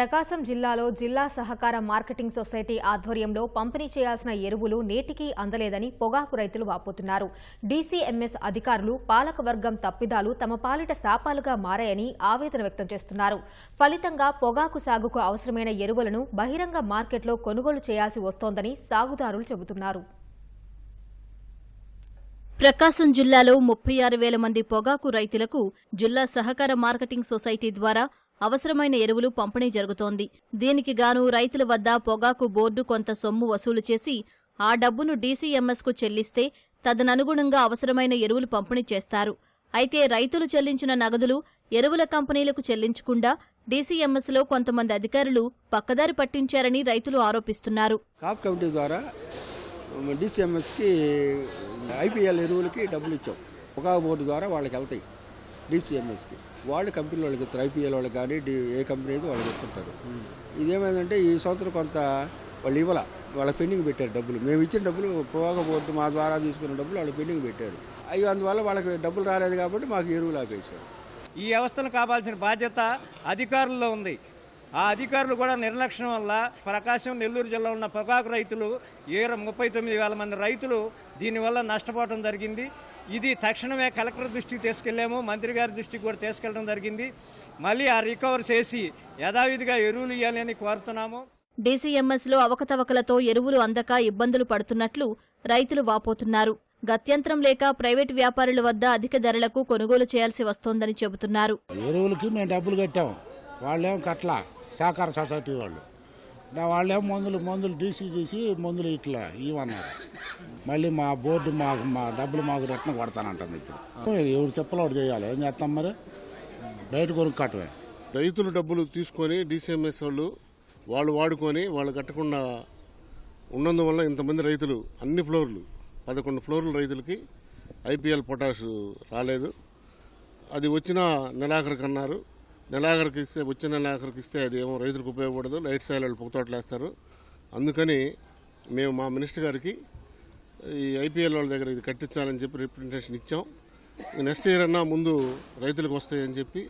ప్రకాశం జిల్లాలో జిల్లా సహకార మార్కెటింగ్ సొసైటీ ఆధ్వర్యంలో పంపిణీ చేయాల్సిన ఎరువులు నేటికీ అందలేదని పొగాకు రైతులు వాపోతున్నారు. డీసీఎంఎస్ అధికారులు పాలకవర్గం తప్పిదాలు తమ పాలిట శాపాలుగా మారాయని ఆవేదన వ్యక్తం చేస్తున్నారు. ఫలితంగా పొగాకు సాగుకు అవసరమైన ఎరువులను బహిరంగ మార్కెట్లో కొనుగోలు చేయాల్సి వస్తోందని సాగుదారులు చెబుతున్నారు. ప్రకాశం జిల్లాలో ముప్పై ఆరు వేల మంది పొగాకు రైతులకు జిల్లా సహకార మార్కెటింగ్ సొసైటీ ద్వారా అవసరమైన ఎరువులు పంపిణీ జరుగుతోంది. దీనికి గాను రైతుల వద్ద పొగాకు బోర్డు కొంత సొమ్ము వసూలు చేసి ఆ డబ్బును డీసీఎంఎస్కు చెల్లిస్తే తదననుగుణంగా అవసరమైన ఎరువులు పంపిణీ చేస్తారు. అయితే రైతులు చెల్లించిన నగదులు ఎరువుల కంపెనీలకు చెల్లించకుండా డీసీఎంఎస్లో కొంతమంది అధికారులు పక్కదారి పట్టించారని రైతులు ఆరోపిస్తున్నారు. కాప్ కమిటీ ద్వారా ఐపీఎల్ ఎరువులకి డబ్బులు ఇచ్చాం. బోర్డు ద్వారా వాళ్ళకి వెళ్తాయి డీసీఎంఎస్కి. వాళ్ళు కంపెనీ వాళ్ళకి ఇస్తారు. ఐపీఎల్ వాళ్ళకి కానీ డి ఏ కంపెనీ అయితే వాళ్ళకి ఇస్తుంటారు. ఇదేమైందంటే ఈ సంవత్సరం కొంత వాళ్ళు ఇవ్వాల. వాళ్ళ పెండింగ్ పెట్టారు డబ్బులు. మేము ఇచ్చిన డబ్బులు బోర్డు మా ద్వారా తీసుకున్న డబ్బులు వాళ్ళు పెండింగ్ పెట్టారు. అవి అందువల్ల వాళ్ళకి డబ్బులు రాలేదు కాబట్టి మాకు ఎరువులు ఆపేశారు. ఈ వ్యవస్థను కాపాల్సిన బాధ్యత అధికారుల్లో ఉంది. ఆ అధికారులు కూడా నిర్లక్ష్యం వల్ల ప్రకాశం నెల్లూరు జిల్లా ఉన్న పొగాకు రైతులు ఏ ముప్పై తొమ్మిది వేల మంది రైతులు దీనివల్ల నష్టపోవడం జరిగింది. ఇది తక్షణమే కలెక్టర్ దృష్టికి తీసుకెళ్ళాము మంత్రి గారి దృష్టికి కూడా తీసుకెళ్ళడం జరిగింది. మళ్ళీ ఆ రికవర్ చేసి యథావిధిగా ఎరువులు ఇవ్వాలని కోరుతున్నాము. డీసీఎంఎస్లో అవకతవకలతో ఎరువులు అందక ఇబ్బందులు పడుతున్నట్లు రైతులు వాపోతున్నారు. గత్యంతరం లేక ప్రైవేటు వ్యాపారుల వద్ద అధిక ధరలకు కొనుగోలు చేయాల్సి వస్తోందని చెబుతున్నారు. ఎరువులకి మేము డబ్బులు కట్టాం. వాళ్ళేం కట్ల సహకార సొసైటీ వాళ్ళు. నా మందులు మందులు డీసీ తీసి మందులు ఇట్లా ఇవన్నారు మళ్ళీ మా బోర్డు మాకు మా డబ్బులు మాకు రెట్న కొడతానంటుంది ఇప్పుడు. ఎవరు చెప్పలో ఒకటి చేయాలి. ఏం చేస్తాం మరి? బయట కొనుక్కోవటమే. రైతులు డబ్బులు తీసుకొని డీసీఎంఎస్ వాళ్ళు వాళ్ళు వాడుకొని వాళ్ళు కట్టకుండా ఉన్నందువల్ల ఇంతమంది రైతులు అన్ని ఫ్లోర్లు పదకొండు ఫ్లోర్లు రైతులకి ఐపీఎల్ పొటాష్ రాలేదు. అది వచ్చిన నెలాఖరికి అన్నారు నెలాఖరికి ఇస్తే వచ్చిన నెలాఖరికి ఇస్తే అది ఏమో రైతులకు ఉపయోగపడదు లైట్ సాయిల్ వాళ్ళు పొగతోటలు వేస్తారు అందుకని మేము మా మినిస్టర్ గారికి ఈ ఐపీఎల్ వాళ్ళ దగ్గర ఇది కట్టించాలని చెప్పి రిప్రజెంటేషన్ ఇచ్చాం. నెక్స్ట్ ఇయర్ అన్నా ముందు రైతులకు వస్తాయని చెప్పి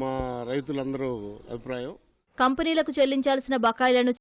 మా రైతులందరూ అభిప్రాయం. కంపెనీలకు చెల్లించాల్సిన బకాయిలను